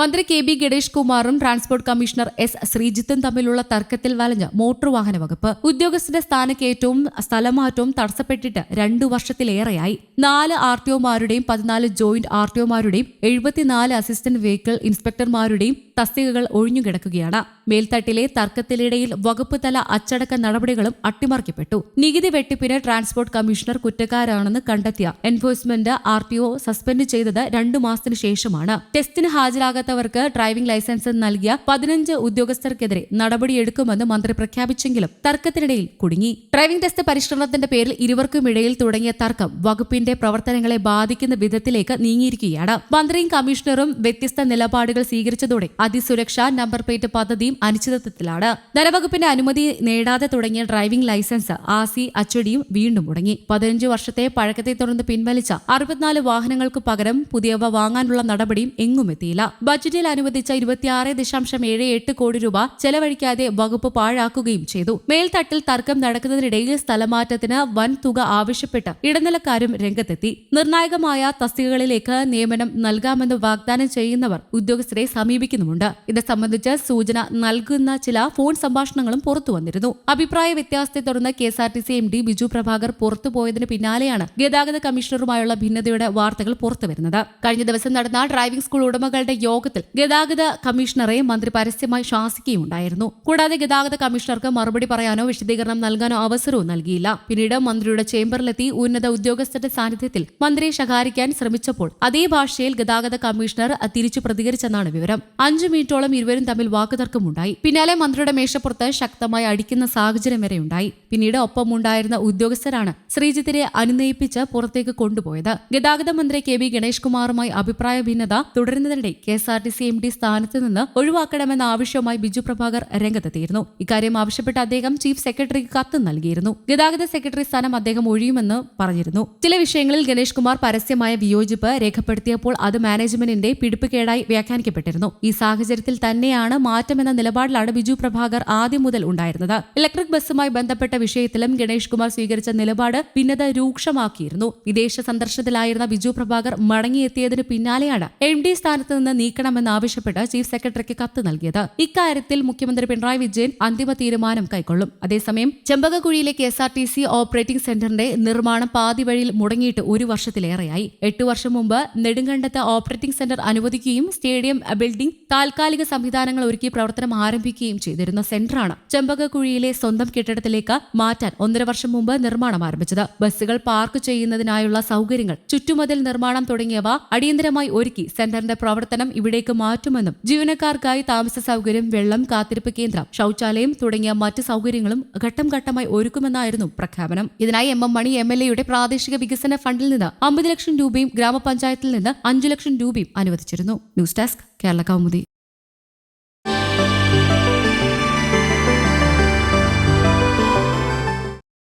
മന്ത്രി K B Ganesh കുമാറും transport commissioner S ശ്രീജിത്തും തമ്മിലുള്ള തർക്കത്തിൽ വലഞ്ഞ് മോട്ടോർ വാഹന വകുപ്പ്. ഉദ്യോഗസ്ഥരുടെ സ്ഥാനക്കയറ്റവും സ്ഥലമാറ്റവും തടസ്സപ്പെട്ടിട്ട് രണ്ടു വർഷത്തിലേറെയായി. നാല് ആർ ടി ഒമാരുടെയും പതിനാല് ജോയിന്റ് ആർ ടി ഒമാരുടെയും എഴുപത്തിനാല് അസിസ്റ്റന്റ് വെഹിക്കിൾ ഇൻസ്പെക്ടർമാരുടെയും തസ്തികകൾ ഒഴിഞ്ഞുകിടക്കുകയാണ്. മേൽത്തട്ടിലെ തർക്കത്തിനിടയിൽ വകുപ്പ് തല അച്ചടക്ക നടപടികളും അട്ടിമറിക്കപ്പെട്ടു. നികുതി വെട്ടിപ്പിന് ട്രാൻസ്പോർട്ട് കമ്മീഷണർ കുറ്റക്കാരാണെന്ന് കണ്ടെത്തിയ enforcement R T O suspend ചെയ്തത് രണ്ടു മാസത്തിനു ശേഷമാണ്. ടെസ്റ്റിന് ഹാജരാകാത്തവർക്ക് ഡ്രൈവിംഗ് ലൈസൻസ് നൽകിയ പതിനഞ്ച് ഉദ്യോഗസ്ഥർക്കെതിരെ നടപടിയെടുക്കുമെന്ന് മന്ത്രി പ്രഖ്യാപിച്ചെങ്കിലും തർക്കത്തിനിടയിൽ കുടുങ്ങി. ഡ്രൈവിംഗ് ടെസ്റ്റ് പരിഷ്കരണത്തിന്റെ പേരിൽ ഇരുവർക്കുമിടയിൽ തുടങ്ങിയ തർക്കം വകുപ്പിന്റെ പ്രവർത്തനങ്ങളെ ബാധിക്കുന്ന വിധത്തിലേക്ക് നീങ്ങിയിരിക്കുകയാണ്. മന്ത്രിയും കമ്മീഷണറും വ്യത്യസ്ത നിലപാടുകൾ സ്വീകരിച്ചതോടെ അതിസുരക്ഷാ നമ്പർ പ്ലേറ്റ് പദ്ധതിയും അനിശ്ചിതത്വത്തിലാണ്. ധനവകുപ്പിന്റെ അനുമതി നേടാതെ തുടങ്ങിയ ഡ്രൈവിംഗ് ലൈസൻസ് ആസി അച്ചടിയും വീണ്ടും മുടങ്ങി. പതിനഞ്ച് വർഷത്തെ പഴക്കത്തെ തുടർന്ന് പിൻവലിച്ച അറുപത്തിനാല് വാഹനങ്ങൾക്ക് പകരം പുതിയവ വാങ്ങാനുള്ള നടപടിയും എങ്ങും എത്തിയില്ല. ബജറ്റിൽ അനുവദിച്ച ഇരുപത്തിയാറ് ദശാംശം ഏഴ് എട്ട് കോടി രൂപ ചെലവഴിക്കാതെ വകുപ്പ് പാഴാക്കുകയും ചെയ്തു. മേൽത്തട്ടിൽ തർക്കം നടക്കുന്നതിനിടയിൽ സ്ഥലമാറ്റത്തിന് വൻ തുക ആവശ്യപ്പെട്ട് ഇടനിലക്കാരും രംഗത്തെത്തി. നിർണായകമായ തസ്തികകളിലേക്ക് നിയമനം നൽകാമെന്ന് വാഗ്ദാനം ചെയ്യുന്നവർ ഉദ്യോഗസ്ഥരെ സമീപിക്കുന്നുമുണ്ട്. ഇത് സംബന്ധിച്ച് സൂചന നൽകുന്ന ചില ഫോൺ സംഭാഷണങ്ങളും പുറത്തു വന്നിരുന്നു. അഭിപ്രായ വ്യത്യാസത്തെ തുടർന്ന് K S R T C M D Biju Prabhakar പുറത്തുപോയതിന് പിന്നാലെയാണ് ഗതാഗത കമ്മീഷണറുമായുള്ള ഭിന്നതയുടെ വാർത്തകൾ പുറത്തുവരുന്നത് കഴിഞ്ഞ ദിവസം നടന്ന ഡ്രൈവിംഗ് സ്കൂൾ ഉടമകളുടെ യോഗത്തിൽ ഗതാഗത കമ്മീഷണറെ മന്ത്രി പരസ്യമായി ശാസിക്കുകയുണ്ടായിരുന്നു. കൂടാതെ ഗതാഗത കമ്മീഷണർക്ക് മറുപടി പറയാനോ വിശദീകരണം നൽകാനോ അവസരവും നൽകിയില്ല. പിന്നീട് മന്ത്രിയുടെ ചേംബറിലെത്തി ഉന്നത ഉദ്യോഗസ്ഥരുടെ സാന്നിധ്യത്തിൽ മന്ത്രിയെ ശകാരിക്കാൻ ശ്രമിച്ചപ്പോൾ അതേ ഭാഷയിൽ ഗതാഗത കമ്മീഷണർ തിരിച്ചു പ്രതികരിച്ചെന്നാണ് വിവരം. അഞ്ചു മിനിറ്റോളം ഇരുവരും തമ്മിൽ വാക്കുതർക്കമുണ്ടായി. പിന്നാലെ മന്ത്രിയുടെ മേശപ്പുറത്ത് ശക്തമായി അടിക്കുന്ന സാഹചര്യം വരെ ഉണ്ടായി പിന്നീട് ഒപ്പമുണ്ടായിരുന്ന ഉദ്യോഗസ്ഥരാണ് ശ്രീജിത്തിനെ അനുനയിപ്പിച്ച് പുറത്തേക്ക് കൊണ്ടുപോയത്. ഗതാഗത മന്ത്രി കെ വി ഗണേഷ് കുമാറുമായി അഭിപ്രായ ഭിന്നത തുടരുന്നതിനിടെ K S R T C M D സ്ഥാനത്ത് നിന്ന് ഒഴിവാക്കണമെന്ന ആവശ്യവുമായി ബിജു പ്രഭാകർ രംഗത്തെത്തിയിരുന്നു. ഇക്കാര്യം ആവശ്യപ്പെട്ട് അദ്ദേഹം ചീഫ് സെക്രട്ടറിക്ക് കത്ത് നൽകിയിരുന്നു. ഗതാഗത സെക്രട്ടറി സ്ഥാനം അദ്ദേഹം ഒഴിയുമെന്ന് പറഞ്ഞിരുന്നു. ചില വിഷയങ്ങളിൽ ഗണേഷ് കുമാർ പരസ്യമായ വിയോജിപ്പ് രേഖപ്പെടുത്തിയപ്പോൾ അത് മാനേജ്മെന്റിന്റെ പിടിപ്പുകേടായി വ്യാഖ്യാനിക്കപ്പെട്ടിരുന്നു. ഈ സാഹചര്യത്തിൽ തന്നെയാണ് മാറ്റമെന്ന നിലപാടിലാണ് ബിജു പ്രഭാകർ ആദ്യം മുതൽ ഉണ്ടായിരുന്നത്. ഇലക്ട്രിക് ബസ്സുമായി ബന്ധപ്പെട്ട വിഷയത്തിലും ഗണേഷ് കുമാർ സ്വീകരിച്ച നിലപാട് ഭിന്നത രൂക്ഷമാക്കിയിരുന്നു. വിദേശ സന്ദർശനത്തിലായിരുന്ന ബിജു പ്രഭാകർ മടങ്ങിയെത്തിയതിനു പിന്നാലെയാണ് എം ഡി സ്ഥാനത്ത് നിന്ന് നീക്കണമെന്നാവശ്യപ്പെട്ട് ചീഫ് സെക്രട്ടറിക്ക് കത്ത് നൽകിയത്. ഇക്കാര്യത്തിൽ മുഖ്യമന്ത്രി പിണറായി വിജയൻ അന്തിമ തീരുമാനം കൈക്കൊള്ളും. അതേസമയം ചെമ്പകക്കുഴിയിലെ K S R T C operating സെന്ററിന്റെ നിർമ്മാണം പാതിവഴിയിൽ മുടങ്ങിയിട്ട് ഒരു വർഷത്തിലേറെയായി. എട്ടു വർഷം മുമ്പ് നെടുങ്കണ്ടത്ത് ഓപ്പറേറ്റിംഗ് സെന്റർ അനുവദിക്കുകയും സ്റ്റേഡിയം ബിൽഡിംഗ് താൽക്കാലിക സംവിധാനങ്ങൾ ഒരുക്കി പ്രവർത്തനം ആരംഭിക്കുകയും ചെയ്തിരുന്ന സെന്ററാണ് ചെമ്പകക്കുഴിയിലെ സ്വന്തം കെട്ടിടത്തിലേക്ക് മാറ്റാൻ ഒന്നര വർഷം മുമ്പ് നിർമ്മാണം ആരംഭിച്ചത്. ബസ്സുകൾ പാർക്ക് ചെയ്യുന്നതിനായുള്ള സൗകര്യങ്ങൾ ചുറ്റുമതിൽ നിർമ്മാണം തുടങ്ങിയവ അടിയന്തരമായി ഒരുക്കി സെന്ററിന്റെ പ്രവർത്തനം ഇവിടേക്ക് മാറ്റുമെന്നും ജീവനക്കാർക്കായി താമസ സൗകര്യം വെള്ളം കാത്തിരിപ്പ് കേന്ദ്രം ശൌചാലയം തുടങ്ങിയ മറ്റ് സൗകര്യങ്ങളും ഘട്ടം ഘട്ടമായി ഒരുക്കുമെന്നായിരുന്നു പ്രഖ്യാപനം. ഇതിനായി M M Mani M L എയുടെ പ്രാദേശിക വികസന ഫണ്ടിൽ നിന്ന് അമ്പത് ലക്ഷം രൂപയും ഗ്രാമപഞ്ചായത്തിൽ നിന്ന് അഞ്ചു ലക്ഷം രൂപയും അനുവദിച്ചിരുന്നു. News desk Kerala Kaumudi.